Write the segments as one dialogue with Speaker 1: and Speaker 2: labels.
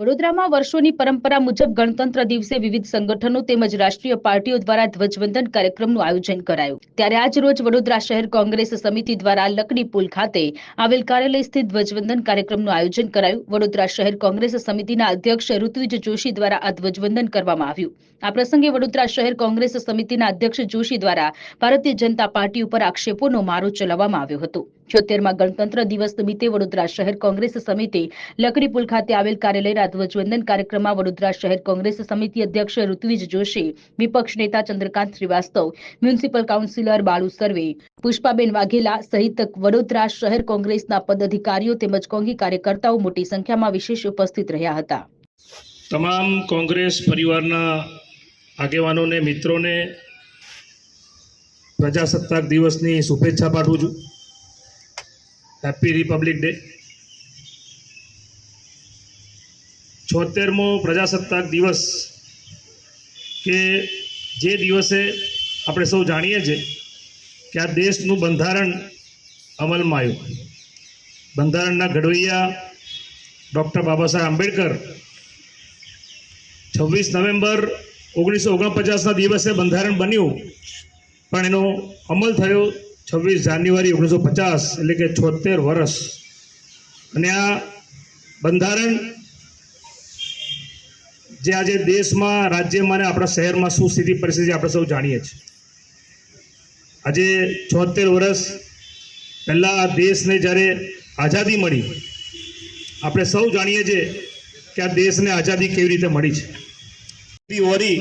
Speaker 1: વડોદરામાં વર્ષોની પરંપરા મુજબ ગણતંત્ર દિવસે વિવિધ સંગઠનો તેમજ રાષ્ટ્રીય પાર્ટીઓ દ્વારા ધ્વજવંદન કાર્યક્રમનું આયોજન કરાયું. ત્યારે આજ રોજ વડોદરા શહેર કોંગ્રેસ સમિતિ દ્વારા લકડી પુલ ખાતે આવેલ કાર્યાલય સ્થિત ધ્વજવંદન કાર્યક્રમનું આયોજન કરાયું. વડોદરા શહેર કોંગ્રેસ સમિતિના અધ્યક્ષ ઋત્વિજ જોશી દ્વારા આ ધ્વજવંદન કરવામાં આવ્યું. આ પ્રસંગે વડોદરા શહેર કોંગ્રેસ સમિતિના અધ્યક્ષ જોશી દ્વારા ભારતીય જનતા પાર્ટી ઉપર આક્ષેપોનો મારો ચલાવવામાં આવ્યો હતો. છોતેરમાં ગણતંત્ર દિવસ નિમિત્તે વડોદરા શહેર કોંગ્રેસ સમિતિ લકડી પુલ ખાતે આવેલ કાર્યાલયના ધ્વજવંદન કાર્યક્રમમાં વડોદરા શહેર કોંગ્રેસ સમિતિ અધ્યક્ષ ઋત્વિજ જોશી, વિપક્ષ નેતા ચંદ્રકાંત શ્રીવાસ્તવ, મ્યુનિસિપલ કાઉન્સિલર બાળુ સર્વે, પુષ્પાબેન વાઘેલા સહિત વડોદરા શહેર કોંગ્રેસના પદાધિકારીઓ તેમજ કોંગી કાર્યકર્તાઓ મોટી સંખ્યામાં વિશેષ ઉપસ્થિત રહ્યા હતા.
Speaker 2: તમામ કોંગ્રેસ પરિવારના આગેવાનોને, મિત્રોને પ્રજાસત્તાક દિવસની શુભેચ્છા પાઠવું છું. હેપી રિપબ્લિક ડે છોતેરમો પ્રજાસત્તાક દિવસ, કે જે દિવસે આપણે સૌ જાણીએ છીએ કે આ દેશનું બંધારણ અમલમાં આવ્યું. બંધારણના ઘડવૈયા ડૉક્ટર બાબા સાહેબ આંબેડકર છવ્વીસ નવેમ્બર ઓગણીસો ઓગણપચાસના દિવસે બંધારણ બન્યું, પણ એનો અમલ થયો છવ્વીસ જાન્યુઆરી ઓગણીસો પચાસ, એટલે કે છોતેર વર્ષ. અને આ બંધારણ જે આજે દેશમાં, રાજ્યમાં અને આપણા શહેરમાં શું સ્થિતિ પરિસ્થિતિ આપણે સૌ જાણીએ છીએ. આજે છોતેર વર્ષ પહેલાં આ દેશને જ્યારે આઝાદી મળી, આપણે સૌ જાણીએ છીએ કે આ દેશને આઝાદી કેવી રીતે મળી છે. વરી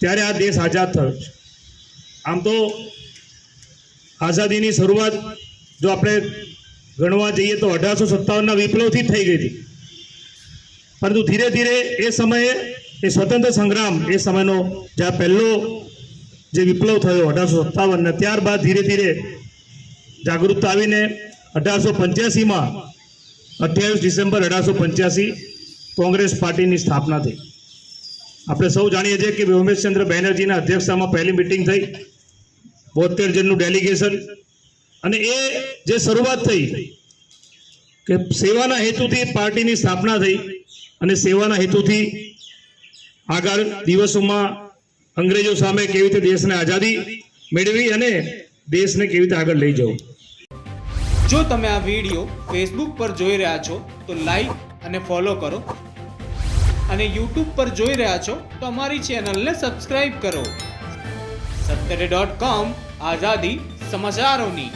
Speaker 2: ત્યારે આ દેશ આઝાદ થયો છે. આમ તો આઝાદીની શરૂઆત જો આપણે ગણવા જઈએ તો અઢારસો સત્તાવનના વિપ્લવથી જ થઈ ગઈ હતી. પરંતુ ધીરે ધીરે એ સમયે એ સ્વતંત્ર સંગ્રામ એ સમયનો જ્યાં પહેલો જે વિપ્લવ થયો અઢારસો સત્તાવનને, ત્યારબાદ ધીરે ધીરે જાગૃતતા આવીને અઢારસો પંચ્યાસીમાં અઠ્યાવીસ ડિસેમ્બર અઢારસો પંચ્યાસી કોંગ્રેસ પાર્ટીની સ્થાપના થઈ. આપણે સૌ જાણીએ છીએ કે ઉમેશચંદ્ર બેનર્જીના અધ્યક્ષતામાં પહેલી મિટિંગ થઈ, બોતેર જણનું ડેલિગેશન. અને એ જે શરૂઆત થઈ, કે સેવાના હેતુથી પાર્ટીની સ્થાપના થઈ અને સેવાના હેતુથી આગળ દિવસોમાં અંગ્રેજો સામે કેવી રીતે દેશને આઝાદી મેળવી અને દેશને કેવી રીતે આગળ લઈ જવું.
Speaker 3: જો તમે આ વીડિયો ફેસબુક પર જોઈ રહ્યા છો, તો લાઈક અને ફોલો કરો. અને યુટ્યુબ પર જોઈ રહ્યા છો, તો અમારી ચેનલને સબસ્ક્રાઈબ કરો. સત્તરે ડોટ કોમ આઝાદી સમાચારોની.